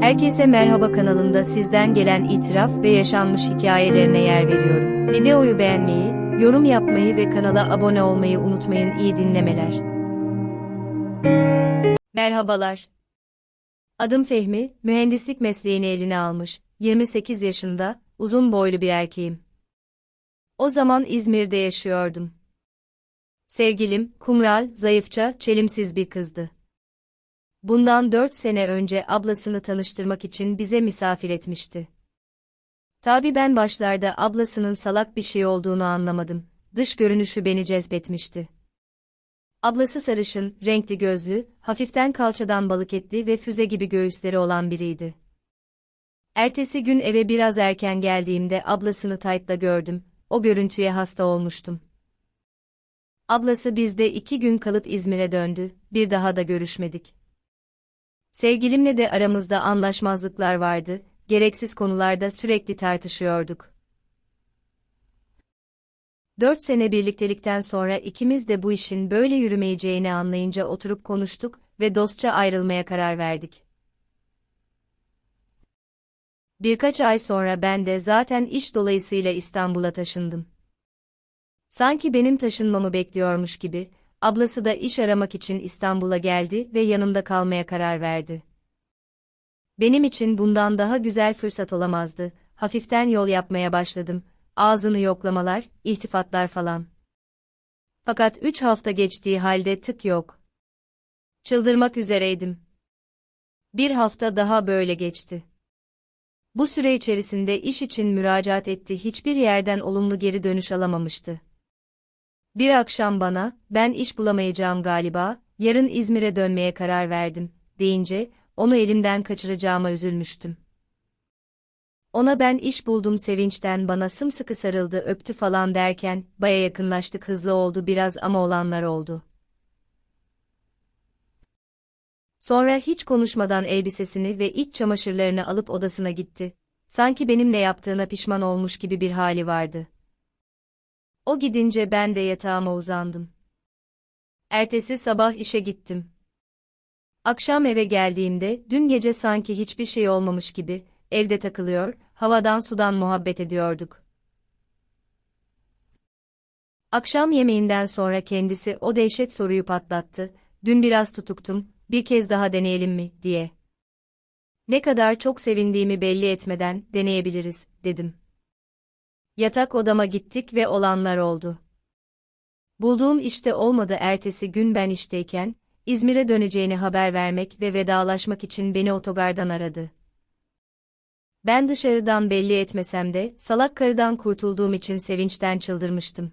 Herkese merhaba kanalımda sizden gelen itiraf ve yaşanmış hikayelerine yer veriyorum. Videoyu beğenmeyi, yorum yapmayı ve kanala abone olmayı unutmayın iyi dinlemeler. Merhabalar. Adım Fehmi, mühendislik mesleğini eline almış, 28 yaşında, uzun boylu bir erkeğim. O zaman İzmir'de yaşıyordum. Sevgilim, kumral, zayıfça, çelimsiz bir kızdı. Bundan dört sene önce ablasını tanıştırmak için bize misafir etmişti. Tabi ben başlarda ablasının salak bir şey olduğunu anlamadım. Dış görünüşü beni cezbetmişti. Ablası sarışın, renkli gözlü, hafiften kalçadan balık etli ve füze gibi göğüsleri olan biriydi. Ertesi gün eve biraz erken geldiğimde ablasını taytla gördüm, o görüntüye hasta olmuştum. Ablası bizde iki gün kalıp İzmir'e döndü, bir daha da görüşmedik. Sevgilimle de aramızda anlaşmazlıklar vardı, gereksiz konularda sürekli tartışıyorduk. Dört sene birliktelikten sonra ikimiz de bu işin böyle yürümeyeceğini anlayınca oturup konuştuk ve dostça ayrılmaya karar verdik. Birkaç ay sonra ben de zaten iş dolayısıyla İstanbul'a taşındım. Sanki benim taşınmamı bekliyormuş gibi, ablası da iş aramak için İstanbul'a geldi ve yanımda kalmaya karar verdi. Benim için bundan daha güzel fırsat olamazdı, hafiften yol yapmaya başladım, ağzını yoklamalar, iltifatlar falan. Fakat üç hafta geçtiği halde tık yok. Çıldırmak üzereydim. Bir hafta daha böyle geçti. Bu süre içerisinde iş için müracaat etti hiçbir yerden olumlu geri dönüş alamamıştı. Bir akşam bana, ben iş bulamayacağım galiba, yarın İzmir'e dönmeye karar verdim, deyince, onu elimden kaçıracağıma üzülmüştüm. Ona ben iş buldum sevinçten bana sımsıkı sarıldı öptü falan derken, baya yakınlaştık hızlı oldu biraz ama olanlar oldu. Sonra hiç konuşmadan elbisesini ve iç çamaşırlarını alıp odasına gitti. Sanki benimle yaptığına pişman olmuş gibi bir hali vardı. O gidince ben de yatağıma uzandım. Ertesi sabah işe gittim. Akşam eve geldiğimde dün gece sanki hiçbir şey olmamış gibi evde takılıyor, havadan sudan muhabbet ediyorduk. Akşam yemeğinden sonra kendisi o dehşet soruyu patlattı. Dün biraz tutuktum, bir kez daha deneyelim mi diye. Ne kadar çok sevindiğimi belli etmeden deneyebiliriz dedim. Yatak odama gittik ve olanlar oldu. Bulduğum işte olmadı ertesi gün ben işteyken, İzmir'e döneceğini haber vermek ve vedalaşmak için beni otogardan aradı. Ben dışarıdan belli etmesem de, salak karıdan kurtulduğum için sevinçten çıldırmıştım.